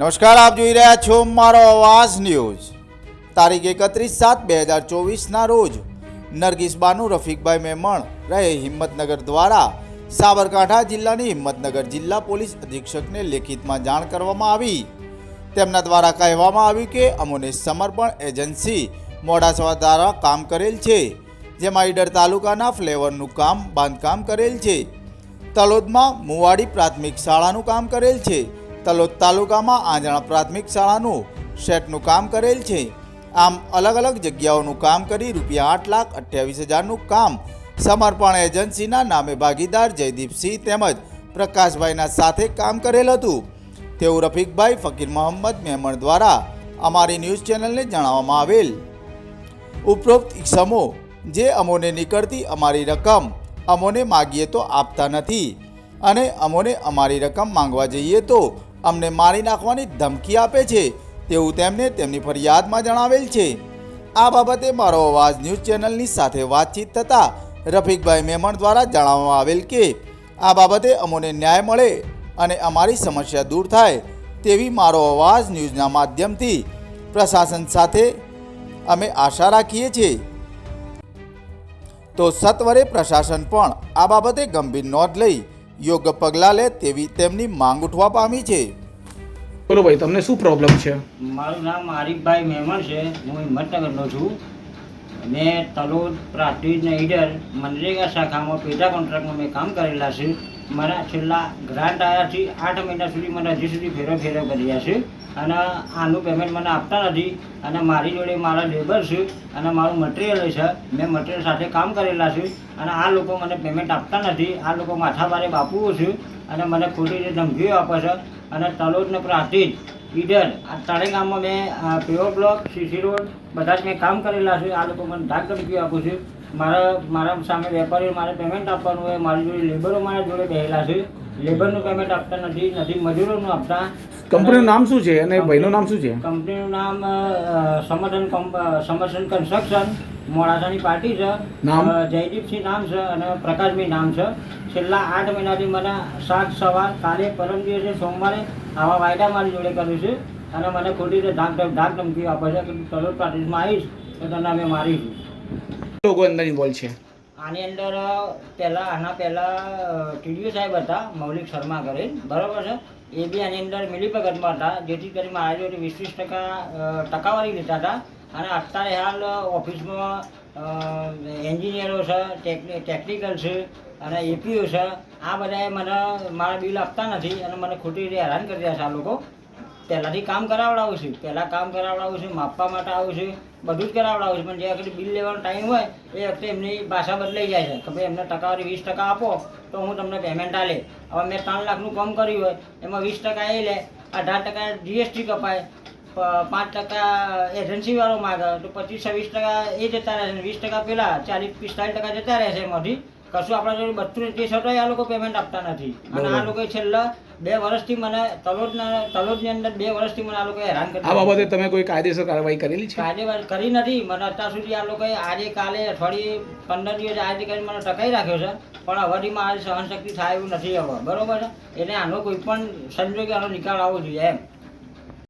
નમસ્કાર, આપ જોઈ રહ્યા છો મારો અવાજ ન્યૂઝ. તારીખ એકત્રીસ સાત બે હજાર ચોવીસના રોજ નરગીસ બાનુ, રફીકભાઈ મેમણ રહે હિંમતનગર દ્વારા સાબરકાંઠા જિલ્લાની હિંમતનગર જિલ્લા પોલીસ અધિક્ષકને લેખિતમાં જાણ કરવામાં આવી. તેમના દ્વારા કહેવામાં આવ્યું કે અમોને સમર્પણ એજન્સી મોડાસા દ્વારા કામ કરેલ છે, જેમાં ઈડર તાલુકાના ફ્લેવરનું કામ, બાંધકામ કરેલ છે. તલોદમાં મુવાડી પ્રાથમિક શાળાનું કામ કરેલ છે તલોદ તાલુકામાં આંજણા પ્રાથમિક શાળાનું શેટનું કામ કરેલ છે. આમ અલગ અલગ જગ્યાઓનું કામ કરી રૂપિયા આઠ લાખ અઠ્યાવીસ હજારનું કામ સમર્પણ એજન્સીના નામે ભાગીદાર જયદીપસિંહ તેમજ પ્રકાશભાઈના સાથે કામ કરેલ હતું. તેવું રફીકભાઈ ફકીર મોહમ્મદ મેમણ દ્વારા અમારી ન્યૂઝ ચેનલને જણાવવામાં આવેલ. ઉપરોક્ત ઇસમો જે અમોને નીકળતી અમારી રકમ અમોને માગીએ તો આપતા નથી અને અમોને અમારી રકમ માંગવા જઈએ તો અમને મારી નાખવાની ધમકી આપે છે તેવું તેમને તેમની ફરિયાદમાં જણાવેલ છે. આ બાબતે મારો અવાજ ન્યૂઝ ચેનલની સાથે વાતચીત થતાં રફીકભાઈ મેમણ દ્વારા જણાવવામાં આવેલ કે, આ બાબતે અમોને ન્યાય મળે અને અમારી સમસ્યા દૂર થાય તેવી મારો અવાજ ન્યૂઝના માધ્યમથી પ્રશાસન સાથે અમે આશા રાખીએ છીએ. તો સત્વરે પ્રશાસન પણ આ બાબતે ગંભીર નોંધ લઈ યોગ્ય પગલાં લે તેવી તેમની માંગ ઉઠવા પામી છે. બોલો ભાઈ તમને શું પ્રોબ્લેમ છે? મારું નામ આરીફભાઈ મહેમાન છે. હું હિંમતનગરનો છું. મેં તલોદ પ્રાથમિક ઈડર મનરેગા શાખામાં પેટા કોન્ટ્રાક્ટમાં મેં કામ કરેલા છે. મારા છેલ્લા ગ્રાન્ટ આવ્યાથી આઠ મહિના સુધી મને હજી સુધી ફેરો ફેરો કર્યા છે. અને આનું પેમેન્ટ મને આપતા નથી. અને મારી જોડે મારા લેબર છે અને મારું મટીરિયલ છે. મેં મટીરિયલ સાથે કામ કરેલા છે. અને આ લોકો મને પેમેન્ટ આપતા નથી. આ લોકો માથાભારે બાપુઓ છે. અને મને ખોટી રીતે ધમકીઓ આપે છે. અને તલોદ ને પ્રાંતિજ ઈડર. આ ત્રણેય ગામમાં મેં પીઓ બ્લોક સીસી રોડ બધા જ મેં કામ કરેલા છે. આ લોકો મને ધાક ધમકી આપું છું. મારા મારા સામે વેપારીઓ મારે પેમેન્ટ આપવાનું હોય મારી જોડે લેબરો મારા જોડે બેહેલા છે. લેબરનું પેમેન્ટ આપતા નથી નથી મજૂરોનું આપતા. કંપનીનું નામ શું છે? અને ભાઈનું નામ શું છે? કંપનીનું નામ સમર્થન સમર્થન કન્સ્ટ્રક્શન મોડાસાની પાર્ટી છે. જયદીપસિંહ નામ છે અને પ્રકાશભાઈ નામ છે. છેલ્લા આઠ મહિનાથી મને સાત સવાર કાલે પરમ દિવસે સોમવારે આવા વાયદા મારી જોડે કર્યું છે. અને મને ખોટી રીતે ધાક ધાક ધમકી આપે છે કે કરોડ તલોદ આવીશ તો તને અમે મારીશું લોકો અંદર ઇન્વોલ્વ છે. આની અંદર પહેલાં આના પહેલાં ટીડીઓ સાહેબ હતા મૌલિક શર્મા કરીને બરાબર છે? એ બી આની અંદર મિલીભગતમાં હતા જેથી કરી મારા વીસ વીસ ટકા ટકાવારી લેતા હતા. અને અત્યારે હાલ ઓફિસમાં એન્જિનિયરો છે ટેકનિકલ છે અને એપીઓ છે, આ બધાએ મને, મારા બિલ આપતા નથી અને મને ખોટી રીતે હેરાન કરી રહ્યા છે આ લોકો. પહેલાંથી કામ કરાવડાવું છું. પહેલાં કામ કરાવડાવું છું, માપવા માટે આવું છું, બધું જ કરાવડાવું છું. પણ જે વખતે બિલ લેવાનો ટાઈમ હોય, એ વખતે એમની ભાષા બદલાઈ જાય છે. કે ભાઈ એમને ટકાવારી વીસ ટકા આપો, તો હું તમને પેમેન્ટ આલે. હવે મેં ત્રણ લાખનું કામ કર્યું હોય, એમાં વીસ ટકા એ લે, અઢાર ટકા જીએસટી કપાય પાંચ ટકા એજન્સીવાળો માગે. તો પચીસ છવ્વીસ ટકા એ જતા રહેશે વીસ ટકા પેલા ચાલીસ પિસ્તાલીસ ટકા જતા રહેશે એમાંથી. કશું આપણા જોડે બધું ત્રીસ હતો આ લોકો પેમેન્ટ આપતા નથી. અને આ લોકો છેલ્લા બે વર્ષથી મને તલોદના તલોદની અંદર બે વર્ષથી મને આ લોકો હેરાન કરી આ બાબતે તમે કોઈ કાયદેસર કાર્યવાહી કરેલી છે? કાર્યવાહી કરી નથી મને અત્યાર સુધી આ લોકોએ આજે કાલે અઠવાડિયે પંદર દિવસ આજે કરી મને ટકાઈ રાખ્યો છે. પણ હવેથી આજે સહનશક્તિ થાય એવું નથી હવે. બરોબર છે? એટલે આનો કોઈ પણ સંજોગે આનો નિકાલ આવવો જોઈએ એમ.